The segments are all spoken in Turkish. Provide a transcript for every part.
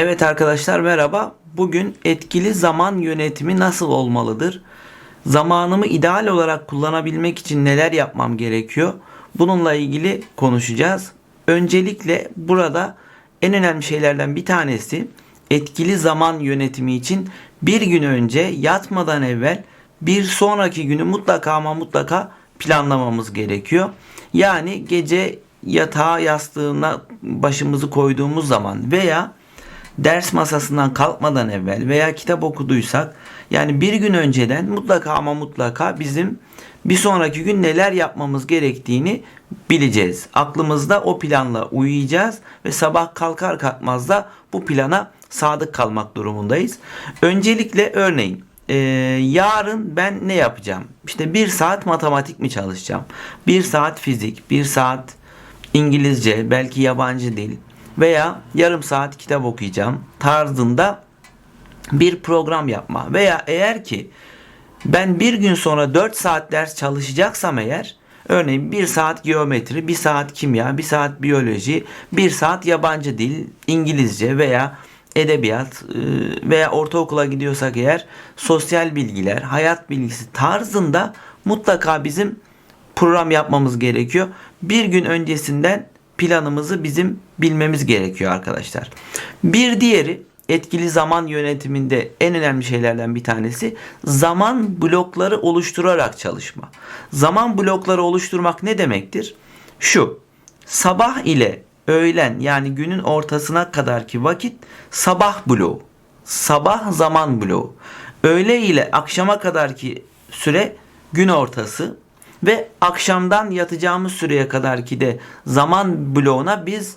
Evet arkadaşlar merhaba. Bugün etkili zaman yönetimi nasıl olmalıdır? Zamanımı ideal olarak kullanabilmek için neler yapmam gerekiyor? Bununla ilgili konuşacağız. Öncelikle burada en önemli şeylerden bir tanesi etkili zaman yönetimi için bir gün önce yatmadan evvel bir sonraki günü mutlaka ama mutlaka planlamamız gerekiyor. Yani gece yatağa yastığına başımızı koyduğumuz zaman veya ders masasından kalkmadan evvel veya kitap okuduysak yani bir gün önceden mutlaka ama mutlaka bizim bir sonraki gün neler yapmamız gerektiğini bileceğiz. Aklımızda o planla uyuyacağız ve sabah kalkar kalkmaz da bu plana sadık kalmak durumundayız. Öncelikle örneğin e, yarın ben ne yapacağım? İşte bir saat matematik mi çalışacağım? Bir saat fizik, bir saat İngilizce, belki yabancı dil veya yarım saat kitap okuyacağım tarzında bir program yapma veya eğer ki ben bir gün sonra 4 saat ders çalışacaksam eğer örneğin 1 saat geometri, 1 saat kimya, 1 saat biyoloji, 1 saat yabancı dil, İngilizce veya edebiyat e, veya ortaokula gidiyorsak eğer sosyal bilgiler, hayat bilgisi tarzında mutlaka bizim program yapmamız gerekiyor. Bir gün öncesinden planımızı bizim bilmemiz gerekiyor arkadaşlar. Bir diğeri etkili zaman yönetiminde en önemli şeylerden bir tanesi zaman blokları oluşturarak çalışma. Zaman blokları oluşturmak ne demektir? Şu sabah ile öğlen yani günün ortasına kadarki vakit sabah bloğu. Sabah zaman bloğu. Öğle ile akşama kadarki süre gün ortası ve akşamdan yatacağımız süreye kadarki de zaman bloğuna biz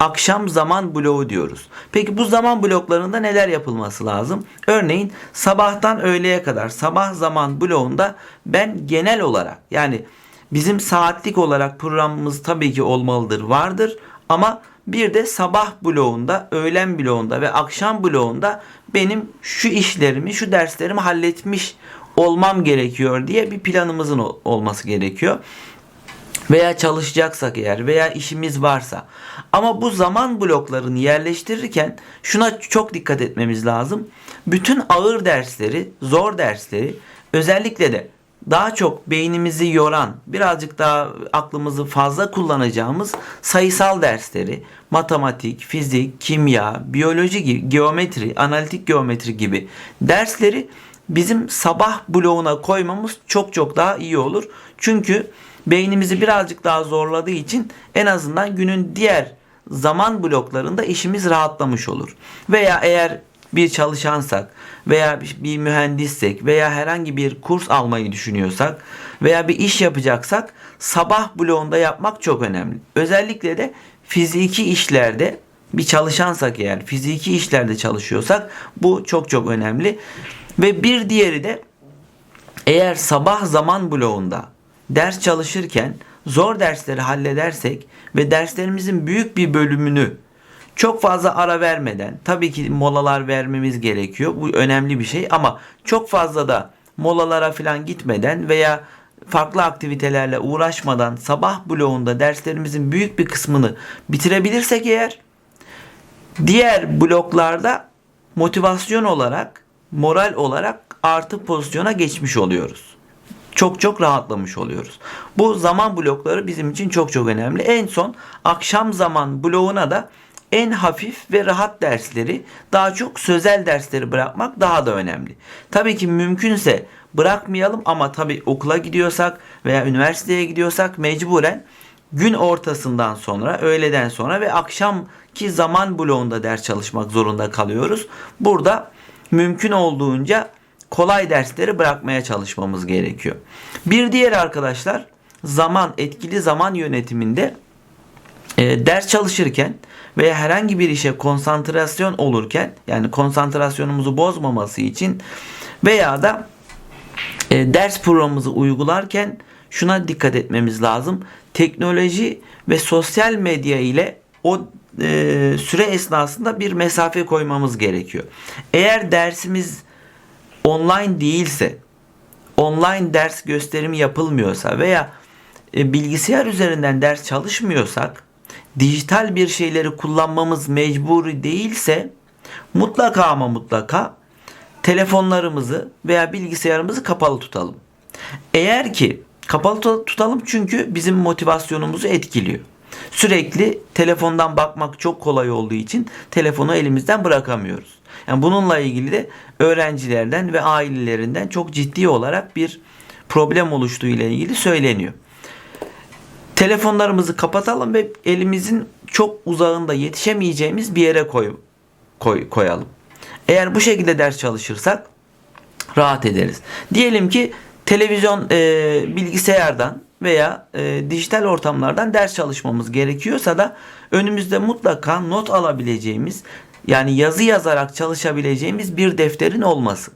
akşam zaman bloğu diyoruz. Peki bu zaman bloklarında neler yapılması lazım? Örneğin sabahtan öğleye kadar sabah zaman bloğunda ben genel olarak yani bizim saatlik olarak programımız tabii ki olmalıdır, vardır ama bir de sabah bloğunda, öğlen bloğunda ve akşam bloğunda benim şu işlerimi, şu derslerimi halletmiş olmam gerekiyor diye bir planımızın olması gerekiyor. Veya çalışacaksak eğer veya işimiz varsa. Ama bu zaman bloklarını yerleştirirken şuna çok dikkat etmemiz lazım. Bütün ağır dersleri, zor dersleri özellikle de daha çok beynimizi yoran, birazcık daha aklımızı fazla kullanacağımız sayısal dersleri, matematik, fizik, kimya, biyoloji gibi, geometri, analitik geometri gibi dersleri bizim sabah bloğuna koymamız çok çok daha iyi olur. Çünkü beynimizi birazcık daha zorladığı için en azından günün diğer zaman bloklarında işimiz rahatlamış olur. Veya eğer bir çalışansak veya bir mühendissek veya herhangi bir kurs almayı düşünüyorsak veya bir iş yapacaksak sabah bloğunda yapmak çok önemli. Özellikle de fiziki işlerde bir çalışansak eğer fiziki işlerde çalışıyorsak bu çok çok önemli. Ve bir diğeri de eğer sabah zaman bloğunda ders çalışırken zor dersleri halledersek ve derslerimizin büyük bir bölümünü çok fazla ara vermeden tabii ki molalar vermemiz gerekiyor. Bu önemli bir şey ama çok fazla da molalara falan gitmeden veya farklı aktivitelerle uğraşmadan sabah bloğunda derslerimizin büyük bir kısmını bitirebilirsek eğer diğer bloklarda motivasyon olarak, moral olarak artı pozisyona geçmiş oluyoruz. Çok çok rahatlamış oluyoruz. Bu zaman blokları bizim için çok çok önemli. En son akşam zaman bloğuna da en hafif ve rahat dersleri daha çok sözel dersleri bırakmak daha da önemli. Tabii ki mümkünse bırakmayalım ama tabii okula gidiyorsak veya üniversiteye gidiyorsak mecburen gün ortasından sonra, öğleden sonra ve akşamki zaman bloğunda ders çalışmak zorunda kalıyoruz. Burada mümkün olduğunca kolay dersleri bırakmaya çalışmamız gerekiyor. Bir diğer arkadaşlar zaman etkili zaman yönetiminde e, ders çalışırken veya herhangi bir işe konsantrasyon olurken yani konsantrasyonumuzu bozmaması için veya da e, ders programımızı uygularken şuna dikkat etmemiz lazım. Teknoloji ve sosyal medya ile o e, süre esnasında bir mesafe koymamız gerekiyor. Eğer dersimiz online değilse, online ders gösterimi yapılmıyorsa veya e, bilgisayar üzerinden ders çalışmıyorsak, dijital bir şeyleri kullanmamız mecburi değilse Mutlaka ama mutlaka telefonlarımızı veya bilgisayarımızı kapalı tutalım. Eğer ki kapalı tut- tutalım çünkü bizim motivasyonumuzu etkiliyor. Sürekli telefondan bakmak çok kolay olduğu için telefonu elimizden bırakamıyoruz. Yani bununla ilgili de öğrencilerden ve ailelerinden çok ciddi olarak bir problem oluştuğu ile ilgili söyleniyor. Telefonlarımızı kapatalım ve elimizin çok uzağında yetişemeyeceğimiz bir yere koy, koy koyalım. Eğer bu şekilde ders çalışırsak rahat ederiz. Diyelim ki televizyon e, bilgisayardan veya e, dijital ortamlardan ders çalışmamız gerekiyorsa da önümüzde mutlaka not alabileceğimiz yani yazı yazarak çalışabileceğimiz bir defterin olması.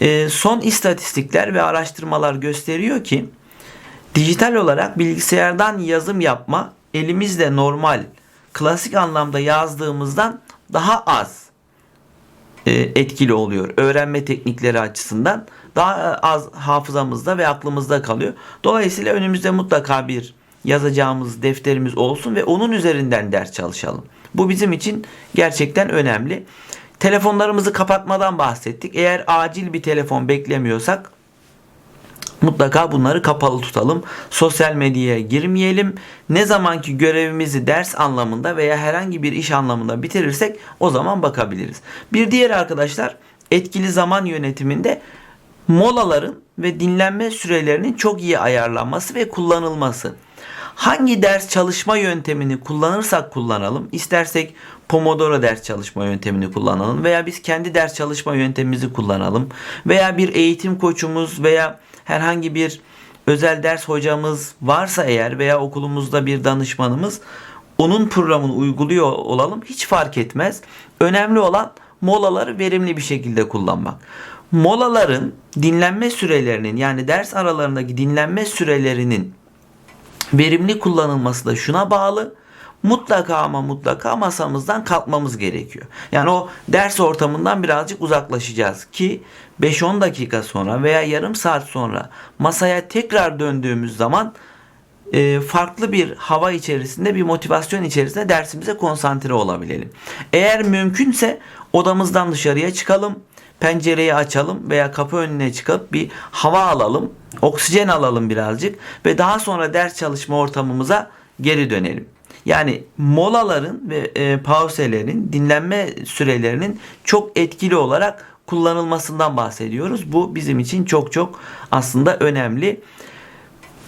E, son istatistikler ve araştırmalar gösteriyor ki dijital olarak bilgisayardan yazım yapma elimizde normal klasik anlamda yazdığımızdan daha az e, etkili oluyor. Öğrenme teknikleri açısından daha az hafızamızda ve aklımızda kalıyor. Dolayısıyla önümüzde mutlaka bir yazacağımız defterimiz olsun ve onun üzerinden ders çalışalım. Bu bizim için gerçekten önemli. Telefonlarımızı kapatmadan bahsettik. Eğer acil bir telefon beklemiyorsak mutlaka bunları kapalı tutalım. Sosyal medyaya girmeyelim. Ne zamanki görevimizi ders anlamında veya herhangi bir iş anlamında bitirirsek o zaman bakabiliriz. Bir diğer arkadaşlar etkili zaman yönetiminde molaların ve dinlenme sürelerinin çok iyi ayarlanması ve kullanılması. Hangi ders çalışma yöntemini kullanırsak kullanalım, istersek Pomodoro ders çalışma yöntemini kullanalım veya biz kendi ders çalışma yöntemimizi kullanalım veya bir eğitim koçumuz veya herhangi bir özel ders hocamız varsa eğer veya okulumuzda bir danışmanımız onun programını uyguluyor olalım hiç fark etmez. Önemli olan molaları verimli bir şekilde kullanmak. Molaların dinlenme sürelerinin yani ders aralarındaki dinlenme sürelerinin verimli kullanılması da şuna bağlı. Mutlaka ama mutlaka masamızdan kalkmamız gerekiyor. Yani o ders ortamından birazcık uzaklaşacağız ki 5-10 dakika sonra veya yarım saat sonra masaya tekrar döndüğümüz zaman e, farklı bir hava içerisinde bir motivasyon içerisinde dersimize konsantre olabilelim. Eğer mümkünse odamızdan dışarıya çıkalım, pencereyi açalım veya kapı önüne çıkıp bir hava alalım, oksijen alalım birazcık ve daha sonra ders çalışma ortamımıza geri dönelim. Yani molaların ve e, pauzelerin, dinlenme sürelerinin çok etkili olarak kullanılmasından bahsediyoruz. Bu bizim için çok çok aslında önemli.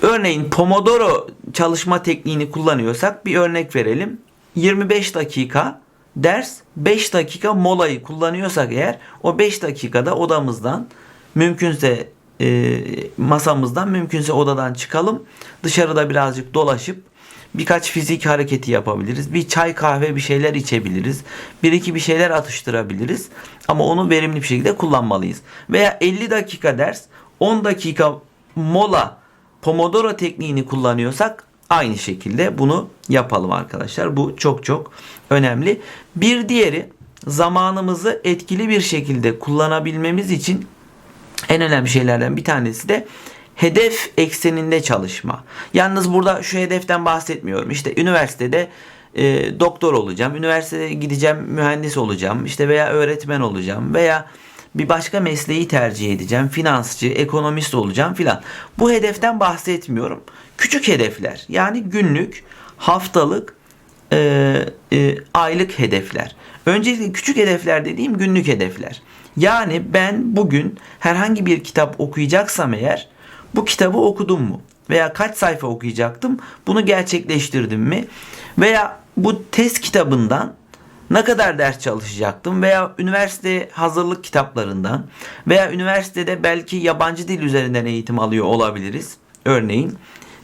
Örneğin Pomodoro çalışma tekniğini kullanıyorsak bir örnek verelim. 25 dakika ders 5 dakika molayı kullanıyorsak eğer o 5 dakikada odamızdan mümkünse e, masamızdan mümkünse odadan çıkalım. Dışarıda birazcık dolaşıp birkaç fizik hareketi yapabiliriz. Bir çay kahve bir şeyler içebiliriz. Bir iki bir şeyler atıştırabiliriz. Ama onu verimli bir şekilde kullanmalıyız. Veya 50 dakika ders 10 dakika mola Pomodoro tekniğini kullanıyorsak aynı şekilde bunu yapalım arkadaşlar. Bu çok çok önemli. Bir diğeri zamanımızı etkili bir şekilde kullanabilmemiz için en önemli şeylerden bir tanesi de hedef ekseninde çalışma. Yalnız burada şu hedeften bahsetmiyorum. İşte üniversitede e, doktor olacağım, üniversitede gideceğim, mühendis olacağım, işte veya öğretmen olacağım veya bir başka mesleği tercih edeceğim, finansçı, ekonomist olacağım filan. Bu hedeften bahsetmiyorum. Küçük hedefler yani günlük, haftalık, e, e, aylık hedefler. Öncelikle küçük hedefler dediğim günlük hedefler. Yani ben bugün herhangi bir kitap okuyacaksam eğer bu kitabı okudum mu? Veya kaç sayfa okuyacaktım? Bunu gerçekleştirdim mi? Veya bu test kitabından ne kadar ders çalışacaktım veya üniversite hazırlık kitaplarından veya üniversitede belki yabancı dil üzerinden eğitim alıyor olabiliriz. Örneğin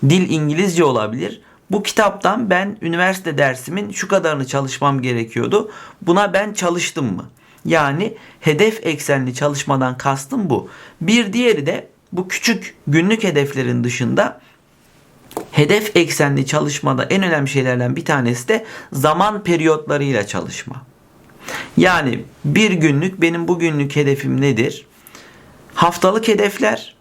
dil İngilizce olabilir. Bu kitaptan ben üniversite dersimin şu kadarını çalışmam gerekiyordu. Buna ben çalıştım mı? Yani hedef eksenli çalışmadan kastım bu. Bir diğeri de bu küçük günlük hedeflerin dışında hedef eksenli çalışmada en önemli şeylerden bir tanesi de zaman periyotlarıyla çalışma. Yani bir günlük benim bugünlük hedefim nedir? Haftalık hedefler,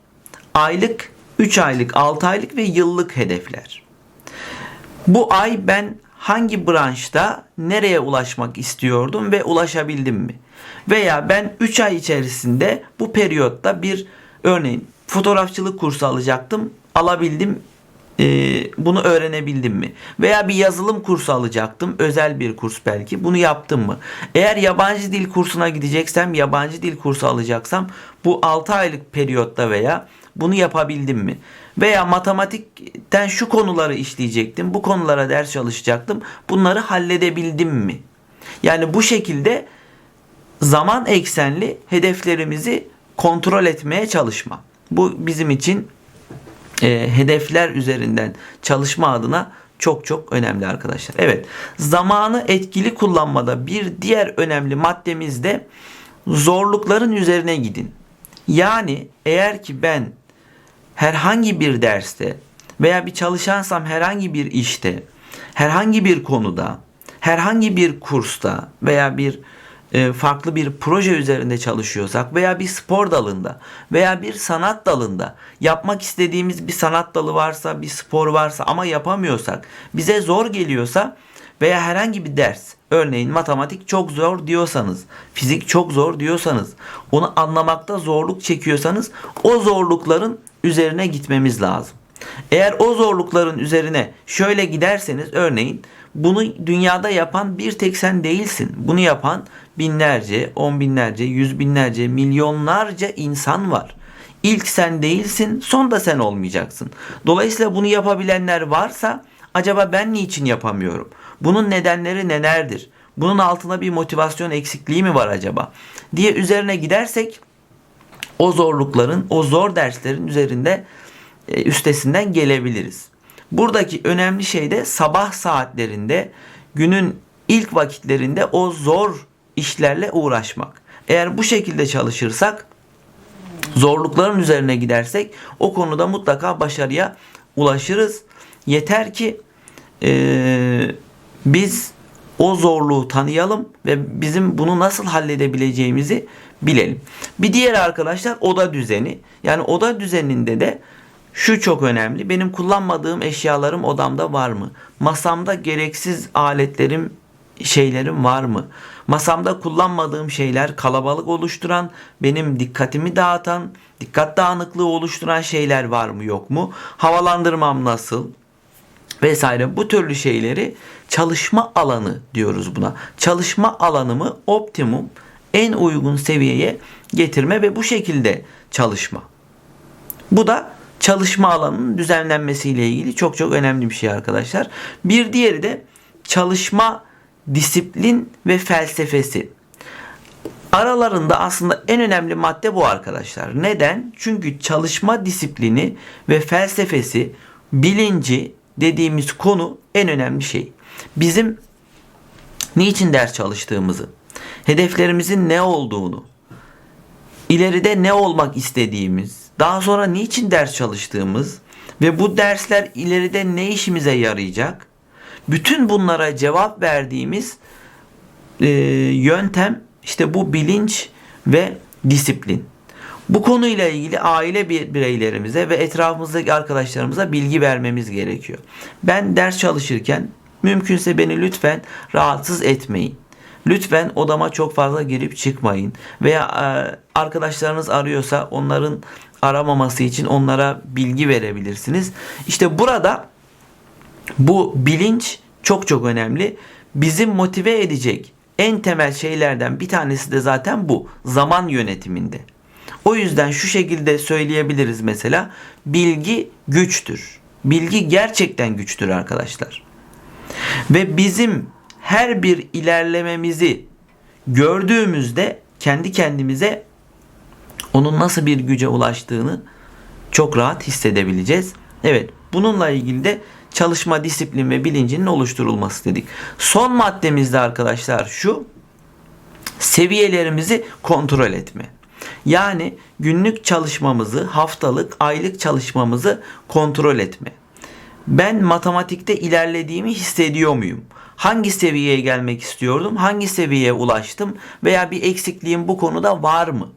aylık, 3 aylık, 6 aylık ve yıllık hedefler. Bu ay ben hangi branşta nereye ulaşmak istiyordum ve ulaşabildim mi? Veya ben 3 ay içerisinde bu periyotta bir örneğin fotoğrafçılık kursu alacaktım. Alabildim e, bunu öğrenebildim mi? Veya bir yazılım kursu alacaktım. Özel bir kurs belki. Bunu yaptım mı? Eğer yabancı dil kursuna gideceksem, yabancı dil kursu alacaksam bu 6 aylık periyotta veya bunu yapabildim mi? Veya matematikten şu konuları işleyecektim. Bu konulara ders çalışacaktım. Bunları halledebildim mi? Yani bu şekilde zaman eksenli hedeflerimizi kontrol etmeye çalışma. Bu bizim için e, hedefler üzerinden çalışma adına çok çok önemli arkadaşlar. Evet zamanı etkili kullanmada bir diğer önemli maddemiz de zorlukların üzerine gidin. Yani eğer ki ben herhangi bir derste veya bir çalışansam herhangi bir işte, herhangi bir konuda, herhangi bir kursta veya bir farklı bir proje üzerinde çalışıyorsak veya bir spor dalında veya bir sanat dalında yapmak istediğimiz bir sanat dalı varsa, bir spor varsa ama yapamıyorsak, bize zor geliyorsa veya herhangi bir ders, örneğin matematik çok zor diyorsanız, fizik çok zor diyorsanız, onu anlamakta zorluk çekiyorsanız o zorlukların üzerine gitmemiz lazım. Eğer o zorlukların üzerine şöyle giderseniz örneğin bunu dünyada yapan bir tek sen değilsin. Bunu yapan binlerce, on binlerce, yüz binlerce, milyonlarca insan var. İlk sen değilsin, son da sen olmayacaksın. Dolayısıyla bunu yapabilenler varsa acaba ben niçin yapamıyorum? Bunun nedenleri nelerdir? Bunun altında bir motivasyon eksikliği mi var acaba? diye üzerine gidersek o zorlukların, o zor derslerin üzerinde e, üstesinden gelebiliriz. Buradaki önemli şey de sabah saatlerinde günün ilk vakitlerinde o zor işlerle uğraşmak. Eğer bu şekilde çalışırsak zorlukların üzerine gidersek o konuda mutlaka başarıya ulaşırız. Yeter ki e, biz o zorluğu tanıyalım ve bizim bunu nasıl halledebileceğimizi bilelim. Bir diğer arkadaşlar oda düzeni. Yani oda düzeninde de şu çok önemli. Benim kullanmadığım eşyalarım odamda var mı? Masamda gereksiz aletlerim, şeylerim var mı? Masamda kullanmadığım şeyler kalabalık oluşturan, benim dikkatimi dağıtan, dikkat dağınıklığı oluşturan şeyler var mı yok mu? Havalandırmam nasıl? Vesaire bu türlü şeyleri çalışma alanı diyoruz buna. Çalışma alanımı optimum en uygun seviyeye getirme ve bu şekilde çalışma. Bu da çalışma alanının düzenlenmesiyle ilgili çok çok önemli bir şey arkadaşlar. Bir diğeri de çalışma disiplin ve felsefesi. Aralarında aslında en önemli madde bu arkadaşlar. Neden? Çünkü çalışma disiplini ve felsefesi, bilinci dediğimiz konu en önemli şey. Bizim niçin ders çalıştığımızı, hedeflerimizin ne olduğunu, ileride ne olmak istediğimiz, daha sonra niçin ders çalıştığımız ve bu dersler ileride ne işimize yarayacak? Bütün bunlara cevap verdiğimiz e, yöntem işte bu bilinç ve disiplin. Bu konuyla ilgili aile bireylerimize ve etrafımızdaki arkadaşlarımıza bilgi vermemiz gerekiyor. Ben ders çalışırken mümkünse beni lütfen rahatsız etmeyin. Lütfen odama çok fazla girip çıkmayın. Veya e, arkadaşlarınız arıyorsa onların aramaması için onlara bilgi verebilirsiniz. İşte burada bu bilinç çok çok önemli. Bizi motive edecek en temel şeylerden bir tanesi de zaten bu. Zaman yönetiminde. O yüzden şu şekilde söyleyebiliriz mesela. Bilgi güçtür. Bilgi gerçekten güçtür arkadaşlar. Ve bizim her bir ilerlememizi gördüğümüzde kendi kendimize onun nasıl bir güce ulaştığını çok rahat hissedebileceğiz. Evet bununla ilgili de çalışma disiplin ve bilincinin oluşturulması dedik. Son maddemizde arkadaşlar şu seviyelerimizi kontrol etme. Yani günlük çalışmamızı, haftalık, aylık çalışmamızı kontrol etme. Ben matematikte ilerlediğimi hissediyor muyum? Hangi seviyeye gelmek istiyordum? Hangi seviyeye ulaştım? Veya bir eksikliğim bu konuda var mı?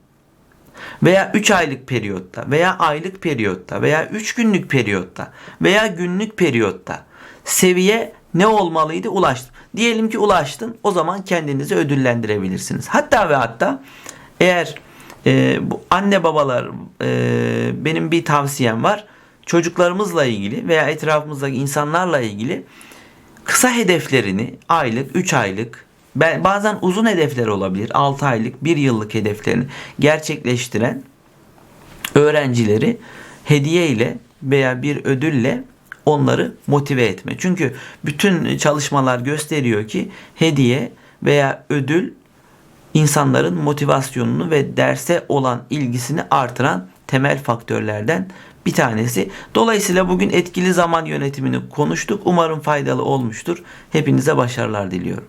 Veya 3 aylık periyotta veya aylık periyotta veya 3 günlük periyotta veya günlük periyotta seviye Ne olmalıydı? Ulaştım. Diyelim ki ulaştın. O zaman kendinizi ödüllendirebilirsiniz. Hatta ve hatta eğer e, bu anne babalar e, benim bir tavsiyem var. Çocuklarımızla ilgili veya etrafımızdaki insanlarla ilgili kısa hedeflerini aylık, 3 aylık, bazen uzun hedefler olabilir. 6 aylık, 1 yıllık hedeflerini gerçekleştiren öğrencileri hediye ile veya bir ödülle onları motive etme. Çünkü bütün çalışmalar gösteriyor ki hediye veya ödül insanların motivasyonunu ve derse olan ilgisini artıran temel faktörlerden bir tanesi. Dolayısıyla bugün etkili zaman yönetimini konuştuk. Umarım faydalı olmuştur. Hepinize başarılar diliyorum.